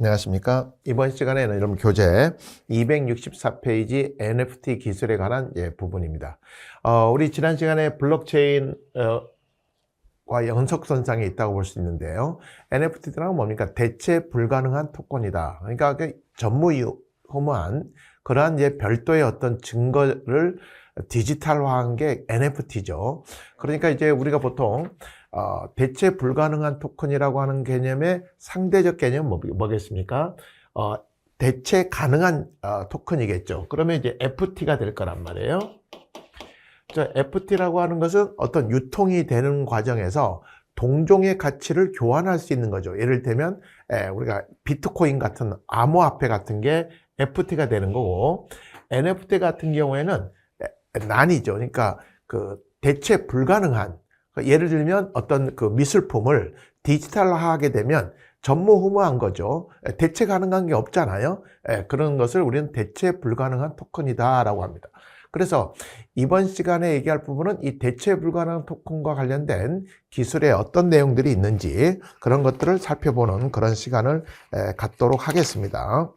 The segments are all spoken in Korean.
안녕하십니까. 이번 시간에는 여러분 교재 264페이지 NFT 기술에 관한 예, 부분입니다. 어, 우리 지난 시간에 블록체인, 어, 과 연속선상에 있다고 볼 수 있는데요. NFT란 뭡니까? 대체 불가능한 토큰이다. 그러니까 그 전무후무한 그러한 예, 별도의 어떤 증거를 디지털화한 게 NFT죠. 그러니까 이제 우리가 보통 어, 대체 불가능한 토큰이라고 하는 개념의 상대적 개념은 뭐, 뭐겠습니까? 어, 대체 가능한 어, 토큰이겠죠. 그러면 이제 FT가 될 거란 말이에요. 자, FT라고 하는 것은 어떤 유통이 되는 과정에서 동종의 가치를 교환할 수 있는 거죠. 예를 들면 에, 우리가 비트코인 같은 암호화폐 같은 게 FT가 되는 거고 NFT 같은 경우에는 에, 난이죠. 그러니까 그 대체 불가능한 예를 들면 어떤 그 미술품을 디지털화하게 되면 전무후무한 거죠. 에, 대체 가능한 게 없잖아요. 에, 그런 것을 우리는 대체 불가능한 토큰이다라고 합니다. 그래서 이번 시간에 얘기할 부분은 이 대체 불가능한 토큰과 관련된 기술에 어떤 내용들이 있는지 그런 것들을 살펴보는 그런 시간을 에, 갖도록 하겠습니다.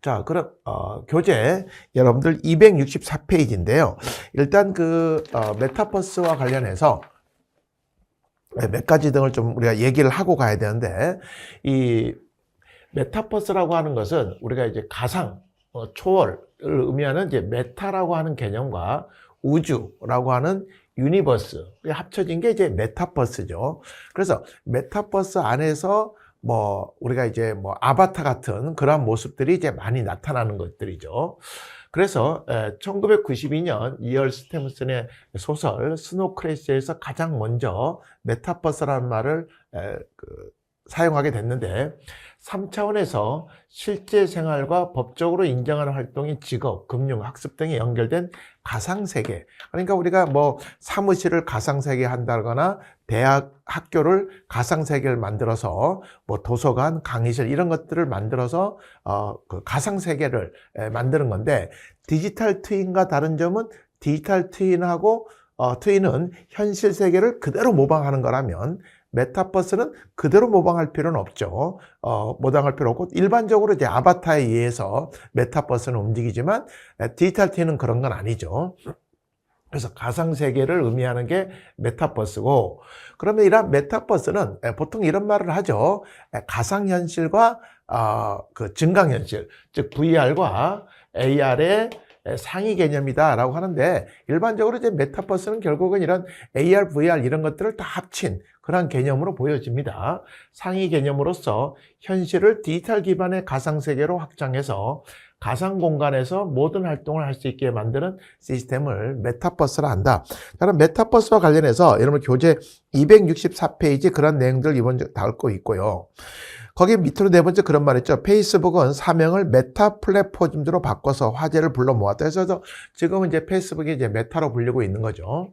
자, 그럼 어, 교재 여러분들 264페이지인데요. 일단 그 어, 메타버스와 관련해서 네, 몇 가지 등을 좀 우리가 얘기를 하고 가야 되는데 이 메타버스라고 하는 것은 우리가 이제 가상 어, 초월을 의미하는 이제 메타라고 하는 개념과 우주라고 하는 유니버스 합쳐진 게 이제 메타버스죠. 그래서 메타버스 안에서 뭐 우리가 이제 뭐 아바타 같은 그러한 모습들이 이제 많이 나타나는 것들이죠. 그래서 1992년 이얼 스테무슨의 소설 스노크래시에서 가장 먼저 메타버스라는 말을 그 사용하게 됐는데 3차원에서 실제 생활과 법적으로 인정하는 활동이 직업, 금융, 학습 등에 연결된 가상세계. 그러니까 우리가 뭐 사무실을 가상세계 한다거나 대학, 학교를 가상세계를 만들어서 뭐 도서관, 강의실 이런 것들을 만들어서 어, 그 가상세계를 만드는 건데 디지털 트윈과 다른 점은 디지털 트윈하고 어, 트윈은 현실 세계를 그대로 모방하는 거라면 메타버스는 그대로 모방할 필요는 없죠. 어, 모방할 필요 없고 일반적으로 이제 아바타에 의해서 메타버스는 움직이지만 디지털 티는 그런 건 아니죠. 그래서 가상 세계를 의미하는 게 메타버스고 그러면 이런 메타버스는 보통 이런 말을 하죠. 가상 현실과 어, 그 증강 현실, 즉 VR과 AR의 상위 개념이다라고 하는데 일반적으로 이제 메타버스는 결국은 이런 AR, VR 이런 것들을 다 합친 그런 개념으로 보여집니다. 상위 개념으로서 현실을 디지털 기반의 가상 세계로 확장해서 가상 공간에서 모든 활동을 할 수 있게 만드는 시스템을 메타버스라 한다. 그럼 메타버스와 관련해서 여러분 교재 264페이지 그런 내용들 이번 다룰고 있고요. 거기 밑으로 네 번째 그런 말 있죠. 페이스북은 사명을 메타 플랫폼으로 바꿔서 화제를 불러 모았다. 그래서 지금은 이제 페이스북이 이제 메타로 불리고 있는 거죠.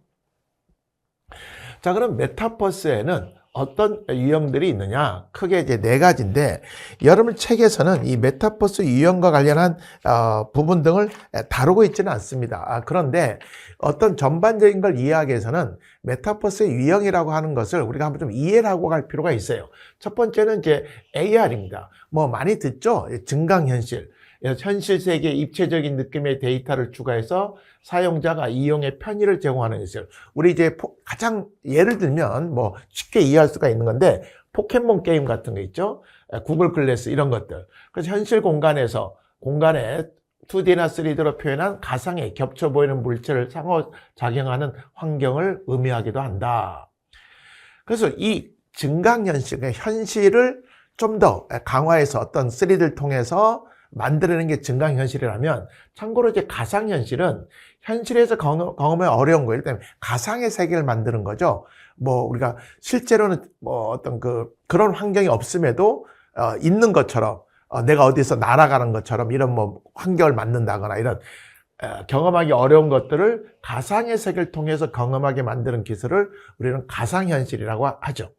자, 그럼 메타버스에는 어떤 유형들이 있느냐? 크게 이제 네 가지인데, 여러분 책에서는 이 메타버스 유형과 관련한 어, 부분 등을 다루고 있지는 않습니다. 아, 그런데 어떤 전반적인 걸 이해하기 위해서는 메타버스의 유형이라고 하는 것을 우리가 한번 좀 이해를 하고 갈 필요가 있어요. 첫 번째는 이제 AR입니다. 뭐 많이 듣죠? 증강현실. 현실 세계 입체적인 느낌의 데이터를 추가해서 사용자가 이용의 편의를 제공하는 것을 우리 이제 가장 예를 들면 뭐 쉽게 이해할 수가 있는 건데 포켓몬 게임 같은 거 있죠? 구글 글래스 이런 것들. 그래서 현실 공간에서 공간에 2D나 3D로 표현한 가상의 겹쳐 보이는 물체를 상호 작용하는 환경을 의미하기도 한다. 그래서 이 증강현실 현실을 좀 더 강화해서 어떤 3D를 통해서 만들어내는 게 증강현실이라면 참고로 이제 가상현실은 현실에서 경험에 어려운 거예요. 일단 가상의 세계를 만드는 거죠. 뭐 우리가 실제로는 뭐 어떤 그 그런 환경이 없음에도 어, 있는 것처럼 어, 내가 어디서 날아가는 것처럼 이런 뭐 환경을 만든다거나 이런 어, 경험하기 어려운 것들을 가상의 세계를 통해서 경험하게 만드는 기술을 우리는 가상현실이라고 하죠.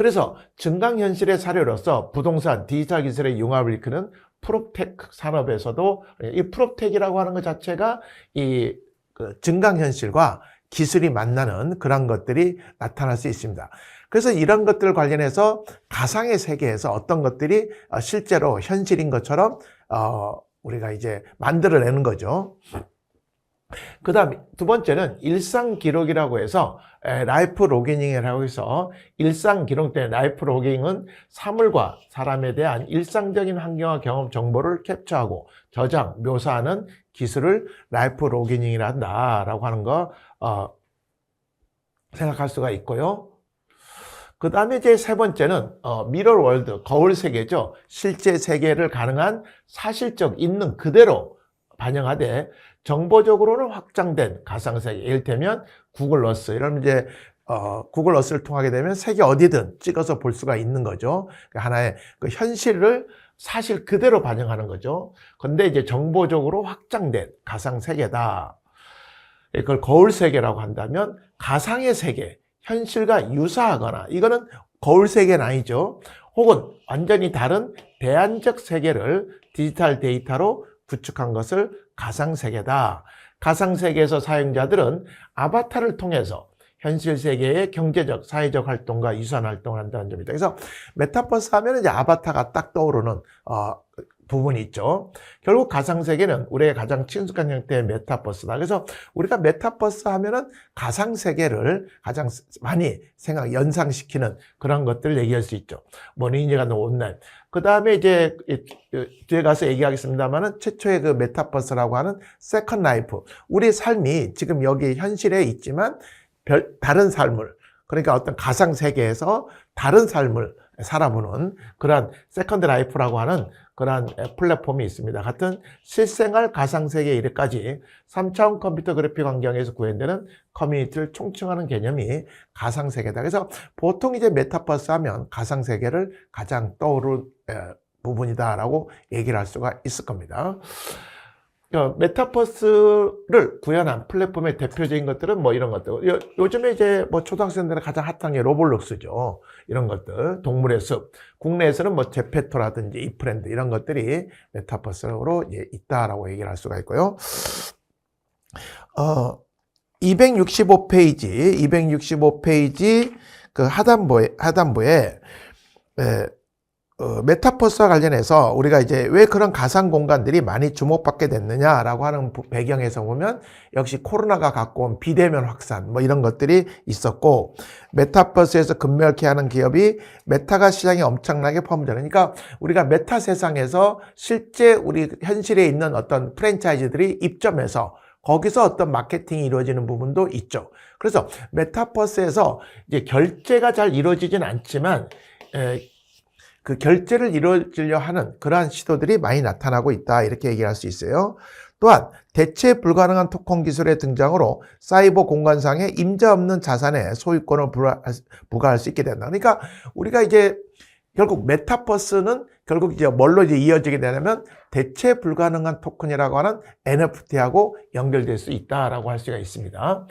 그래서 증강현실의 사례로서 부동산, 디지털 기술의 융합을 이끄는 프로텍 산업에서도 이 프로텍이라고 하는 것 자체가 이그 증강현실과 기술이 만나는 그런 것들이 나타날 수 있습니다. 그래서 이런 것들 관련해서 가상의 세계에서 어떤 것들이 어, 실제로 현실인 것처럼 어, 우리가 이제 만들어내는 거죠. 그 다음 두 번째는 일상 기록이라고 해서 에, 라이프 로깅이라고 해서 일상 기록 때 라이프 로깅은 사물과 사람에 대한 일상적인 환경과 경험 정보를 캡처하고 저장, 묘사하는 기술을 라이프 로깅이라 한다라고 하는 거 어, 생각할 수가 있고요. 그 다음에 이제 세 번째는 어, 미러 월드, 거울 세계죠. 실제 세계를 가능한 사실적 있는 그대로 반영하되 정보적으로는 확장된 가상세계. 이를테면 구글 어스. 이러면 이제 어, 구글 어스를 통하게 되면 세계 어디든 찍어서 볼 수가 있는 거죠. 그 하나의 그 현실을 사실 그대로 반영하는 거죠. 근데 이제 정보적으로 확장된 가상 세계다. 그걸 거울 세계라고 한다면 가상의 세계, 현실과 유사하거나 이거는 거울 세계는 아니죠. 혹은 완전히 다른 대안적 세계를 디지털 데이터로 구축한 것을 가상 세계다. 가상 세계에서 사용자들은 아바타를 통해서 현실 세계의 경제적, 사회적 활동과 유사한 활동을 한다는 점이다. 그래서 메타버스 하면 이제 아바타가 딱 떠오르는 어, 부분이 있죠. 결국 가상 세계는 우리의 가장 친숙한 형태의 메타버스다. 그래서 우리가 메타버스 하면은 가상 세계를 가장 많이 생각 연상시키는 그런 것들을 얘기할 수 있죠. 뭐 리니가 온라인. 그 다음에 이제 뒤에 가서 얘기하겠습니다만은 최초의 그 메타버스라고 하는 세컨 라이프. 우리 삶이 지금 여기 현실에 있지만 별, 다른 삶을 그러니까 어떤 가상 세계에서 다른 삶을 살아보는 그러한 세컨드 라이프라고 하는 그러한 플랫폼이 있습니다. 같은 실생활 가상세계 이르까지 3차원 컴퓨터 그래픽 환경에서 구현되는 커뮤니티를 총칭하는 개념이 가상세계다. 그래서 보통 이제 메타버스 하면 가상세계를 가장 떠오를 부분이다라고 얘기를 할 수가 있을 겁니다. 어, 메타버스를 구현한 플랫폼의 대표적인 것들은 뭐 이런 것들. 요, 요즘에 이제 뭐 초등학생들은 가장 핫한 게 로블록스죠. 이런 것들. 동물의 숲. 국내에서는 뭐 제페토라든지 이프랜드 이런 것들이 메타버스로 이제 있다라고 얘기를 할 수가 있고요. 어, 265페이지, 265페이지 그 하단부에, 하단부에 에, 어, 메타버스와 관련해서 우리가 이제 왜 그런 가상 공간들이 많이 주목받게 됐느냐라고 하는 배경에서 보면 역시 코로나가 갖고 온 비대면 확산 뭐 이런 것들이 있었고 메타버스에서 급멸케 하는 기업이 메타가 시장에 엄청나게 퍼무잖아요. 그러니까 우리가 메타 세상에서 실제 우리 현실에 있는 어떤 프랜차이즈들이 입점해서 거기서 어떤 마케팅이 이루어지는 부분도 있죠. 그래서 메타버스에서 이제 결제가 잘 이루어지진 않지만 에, 그 결제를 이루어지려 하는 그러한 시도들이 많이 나타나고 있다. 이렇게 얘기할 수 있어요. 또한 대체 불가능한 토큰 기술의 등장으로 사이버 공간상에 임자 없는 자산의 소유권을 부과할 수 있게 된다. 그러니까 우리가 이제 결국 메타버스는 결국 이제 뭘로 이제 이어지게 되냐면 대체 불가능한 토큰이라고 하는 NFT하고 연결될 수 있다라고 할 수가 있습니다.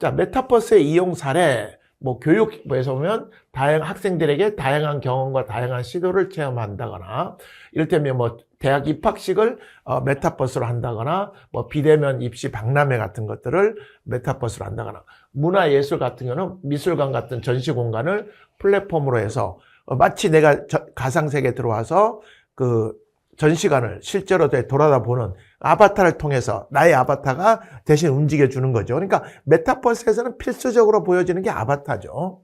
자, 메타버스의 이용 사례 뭐 교육부에서 보면 다양 학생들에게 다양한 경험과 다양한 시도를 체험한다거나 이를테면 뭐 대학 입학식을 어, 메타버스로 한다거나 뭐 비대면 입시 박람회 같은 것들을 메타버스로 한다거나 문화예술 같은 경우는 미술관 같은 전시 공간을 플랫폼으로 해서 어, 마치 내가 저, 가상세계에 들어와서 그 전시관을 실제로 돌아다 보는 아바타를 통해서 나의 아바타가 대신 움직여 주는 거죠. 그러니까 메타버스에서는 필수적으로 보여지는 게 아바타죠.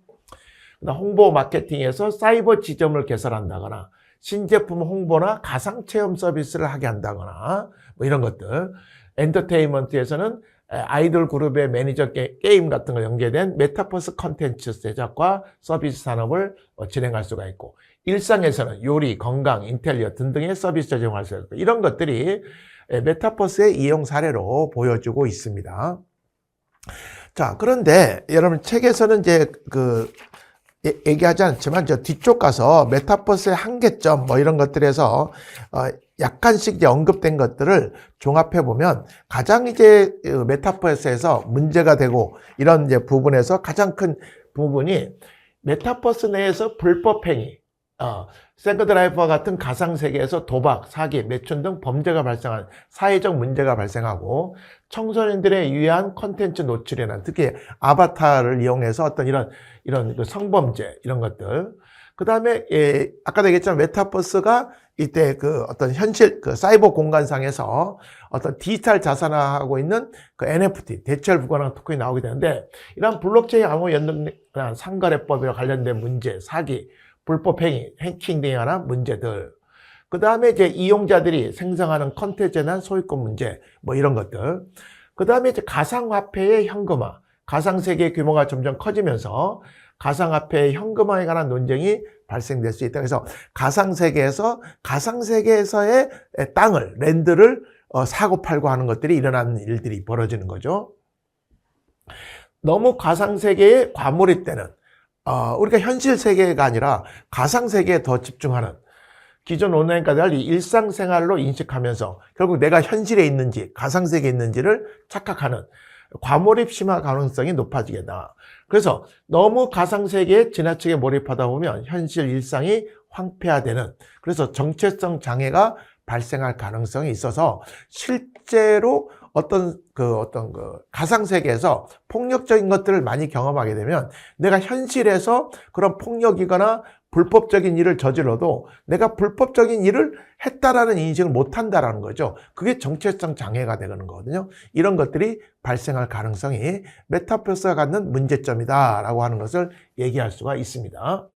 홍보 마케팅에서 사이버 지점을 개설한다거나 신제품 홍보나 가상 체험 서비스를 하게 한다거나 뭐 이런 것들. 엔터테인먼트에서는 아이돌 그룹의 매니저 게임 같은 거 연계된 메타버스 컨텐츠 제작과 서비스 산업을 어, 진행할 수가 있고 일상에서는 요리, 건강, 인테리어 등등의 서비스 제공할 수 있고 이런 것들이 메타버스의 이용 사례로 보여주고 있습니다. 자, 그런데 여러분 책에서는 이제 그 얘기하지 않지만 저 뒤쪽 가서 메타버스의 한계점 뭐 이런 것들에서 어 약간씩 이제 언급된 것들을 종합해 보면 가장 이제 그 메타버스에서 문제가 되고 이런 이제 부분에서 가장 큰 부분이 메타버스 내에서 불법 행위 어, 세컨드 라이프와 같은 가상 세계에서 도박, 사기, 매춘 등 범죄가 발생한 사회적 문제가 발생하고 청소년들에 유해한 컨텐츠 노출이나 특히 아바타를 이용해서 어떤 이런 이런 그 성범죄 이런 것들. 그 다음에 예, 아까도 얘기했지만 메타버스가 이때 그 어떤 현실 그 사이버 공간상에서 어떤 디지털 자산화하고 있는 그 NFT 대체할 불가능한 토큰이 나오게 되는데 이런 블록체인 암호 연동한 상거래법이와 관련된 문제, 사기, 불법 행위, 해킹 등에 관한 문제들. 그 다음에 이제 이용자들이 생성하는 컨텐츠에 대한 소유권 문제, 뭐 이런 것들. 그 다음에 이제 가상화폐의 현금화, 가상세계의 규모가 점점 커지면서 가상화폐의 현금화에 관한 논쟁이 발생될 수 있다. 그래서 가상세계에서, 가상세계에서의 땅을, 랜드를 어, 사고 팔고 하는 것들이 일어나는 일들이 벌어지는 거죠. 너무 가상세계에 과몰입되는, 어, 우리가 현실 세계가 아니라 가상 세계에 더 집중하는 기존 온라인과 달리 일상생활로 인식하면서 결국 내가 현실에 있는지 가상 세계에 있는지를 착각하는 과몰입 심화 가능성이 높아지겠다. 그래서 너무 가상 세계에 지나치게 몰입하다 보면 현실 일상이 황폐화되는 그래서 정체성 장애가 발생할 가능성이 있어서 실제로 어떤 그 어떤 그 가상 세계에서 폭력적인 것들을 많이 경험하게 되면 내가 현실에서 그런 폭력이거나 불법적인 일을 저질러도 내가 불법적인 일을 했다라는 인식을 못 한다라는 거죠. 그게 정체성 장애가 되는 거거든요. 이런 것들이 발생할 가능성이 메타버스가 갖는 문제점이다라고 하는 것을 얘기할 수가 있습니다.